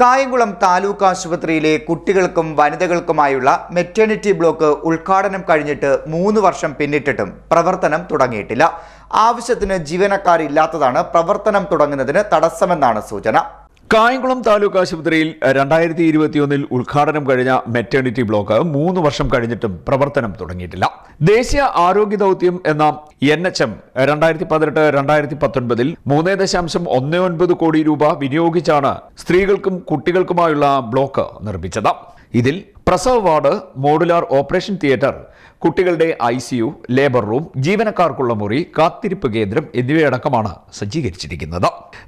കായംകുളം താലൂക്ക് ആശുപത്രിയിലെ കുട്ടികൾക്കും വനിതകൾക്കുമായുള്ള maternity block ഉദ്ഘാടനം കഴിഞ്ഞിട്ട് മൂന്ന് വർഷം പിന്നിട്ടിട്ടും പ്രവർത്തനം തുടങ്ങിയിട്ടില്ല. ആവശ്യത്തിന് ജീവനക്കാരില്ലാത്തതാണ് പ്രവർത്തനം തുടങ്ങുന്നതിന് തടസ്സമെന്നാണ് സൂചന. കായംകുളം താലൂക്ക് ആശുപത്രിയിൽ രണ്ടായിരത്തി ഇരുപത്തിയൊന്നിൽ ഉദ്ഘാടനം കഴിഞ്ഞ മെറ്റേണിറ്റി ബ്ലോക്ക് മൂന്ന് വർഷം കഴിഞ്ഞിട്ടും പ്രവർത്തനം തുടങ്ങിയിട്ടില്ല. ദേശീയ ആരോഗ്യ ദൗത്യം എന്ന എൻ എച്ച് എം രണ്ടായിരത്തി പതിനെട്ട് രണ്ടായിരത്തി പത്തൊൻപതിൽ മൂന്ന് ദശാംശം ഒന്ന് ഒൻപത് കോടി രൂപ വിനിയോഗിച്ചാണ് സ്ത്രീകൾക്കും കുട്ടികൾക്കുമായുള്ള ബ്ലോക്ക് നിർമ്മിച്ചത്. ഇതിൽ പ്രസവ വാർഡ് മോഡുലാർ ഓപ്പറേഷൻ തിയേറ്റർ കുട്ടികളുടെ ഐ സിയു ലേബർ റൂം ജീവനക്കാർക്കുള്ള മുറി കാത്തിരിപ്പ് കേന്ദ്രം എന്നിവയടക്കമാണ് സജ്ജീകരിച്ചിരിക്കുന്നത്.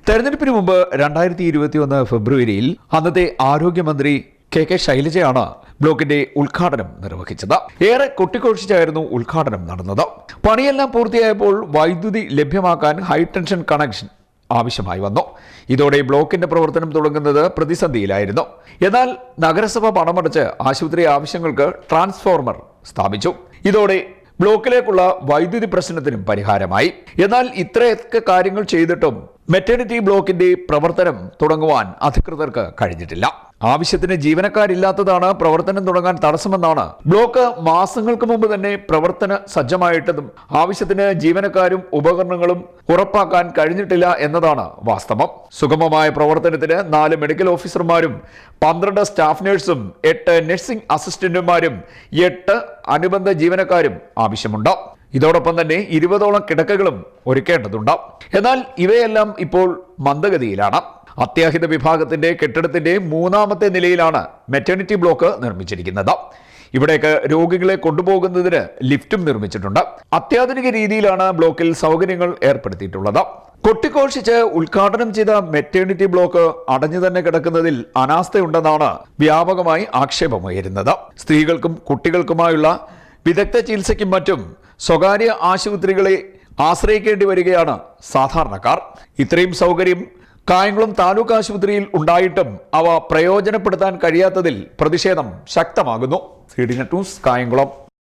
തെരഞ്ഞെടുപ്പിന് മുമ്പ് രണ്ടായിരത്തി ഇരുപത്തിയൊന്ന് ഫെബ്രുവരിയിൽ അന്നത്തെ ആരോഗ്യമന്ത്രി കെ കെ ശൈലജയാണ് ബ്ലോക്കിന്റെ ഉദ്ഘാടനം നിർവഹിച്ചത്. ഏറെ കൊട്ടിക്കൊഴിച്ചായിരുന്നു ഉദ്ഘാടനം നടന്നത്. പണിയെല്ലാം പൂർത്തിയായപ്പോൾ വൈദ്യുതി ലഭ്യമാക്കാൻ ഹൈടെൻഷൻ കണക്ഷൻ ആവശ്യമായി വന്നു. ഇതോടെ ബ്ലോക്കിന്റെ പ്രവർത്തനം തുടങ്ങുന്നത് പ്രതിസന്ധിയിലായിരുന്നു. എന്നാൽ നഗരസഭ പണമടച്ച് ആശുപത്രി ആവശ്യങ്ങൾക്ക് ട്രാൻസ്ഫോർമർ സ്ഥാപിച്ചു. ഇതോടെ ബ്ലോക്കിലേക്കുള്ള വൈദ്യുതി പ്രശ്നത്തിനും പരിഹാരമായി. എന്നാൽ ഇത്രയൊക്കെ കാര്യങ്ങൾ ചെയ്തിട്ടും മെറ്റേണിറ്റി ബ്ലോക്കിന്റെ പ്രവർത്തനം തുടങ്ങുവാൻ അധികൃതർക്ക് കഴിഞ്ഞിട്ടില്ല. ആവശ്യത്തിന് ജീവനക്കാരില്ലാത്തതാണ് പ്രവർത്തനം തുടങ്ങാൻ തടസ്സമെന്നാണ്. ബ്ലോക്ക് മാസങ്ങൾക്ക് മുമ്പ് തന്നെ പ്രവർത്തന സജ്ജമായിട്ടതും ആവശ്യത്തിന് ജീവനക്കാരും ഉപകരണങ്ങളും ഉറപ്പാക്കാൻ കഴിഞ്ഞിട്ടില്ല എന്നതാണ് വാസ്തവം. സുഗമമായ പ്രവർത്തനത്തിന് നാല് മെഡിക്കൽ ഓഫീസർമാരും പന്ത്രണ്ട് സ്റ്റാഫ് നഴ്സും എട്ട് നഴ്സിംഗ് അസിസ്റ്റന്റുമാരും എട്ട് അനുബന്ധ ജീവനക്കാരും ആവശ്യമുണ്ട്. ഇതോടൊപ്പം തന്നെ ഇരുപതോളം കിടക്കകളും ഒരുക്കേണ്ടതുണ്ട്. എന്നാൽ ഇവയെല്ലാം ഇപ്പോൾ മന്ദഗതിയിലാണ്. അത്യാഹിത വിഭാഗത്തിന്റെ കെട്ടിടത്തിന്റെ മൂന്നാമത്തെ നിലയിലാണ് മെറ്റേണിറ്റി ബ്ലോക്ക് നിർമ്മിച്ചിരിക്കുന്നത്. ഇവിടേക്ക് രോഗികളെ കൊണ്ടുപോകുന്നതിന് ലിഫ്റ്റും നിർമ്മിച്ചിട്ടുണ്ട്. അത്യാധുനിക രീതിയിലാണ് ബ്ലോക്കിൽ സൗകര്യങ്ങൾ ഏർപ്പെടുത്തിയിട്ടുള്ളത്. കൊട്ടിഘോഷിച്ച് ഉദ്ഘാടനം ചെയ്ത മെറ്റേണിറ്റി ബ്ലോക്ക് അടഞ്ഞു തന്നെ കിടക്കുന്നതിൽ അനാസ്ഥയുണ്ടെന്നാണ് വ്യാപകമായി ആക്ഷേപമുയരുന്നത്. സ്ത്രീകൾക്കും കുട്ടികൾക്കുമായുള്ള വിദഗ്ധ ചികിത്സയ്ക്കും മറ്റും സ്വകാര്യ ആശുപത്രികളെ ആശ്രയിക്കേണ്ടി വരികയാണ് സാധാരണക്കാർ. ഇത്രയും സൗകര്യം കായംകുളം താലൂക്ക് ആശുപത്രിയിൽ ഉണ്ടായിട്ടും അവ പ്രയോജനപ്പെടുത്താൻ കഴിയാത്തതിൽ പ്രതിഷേധം ശക്തമാകുന്നു. C D news Kayamkulam.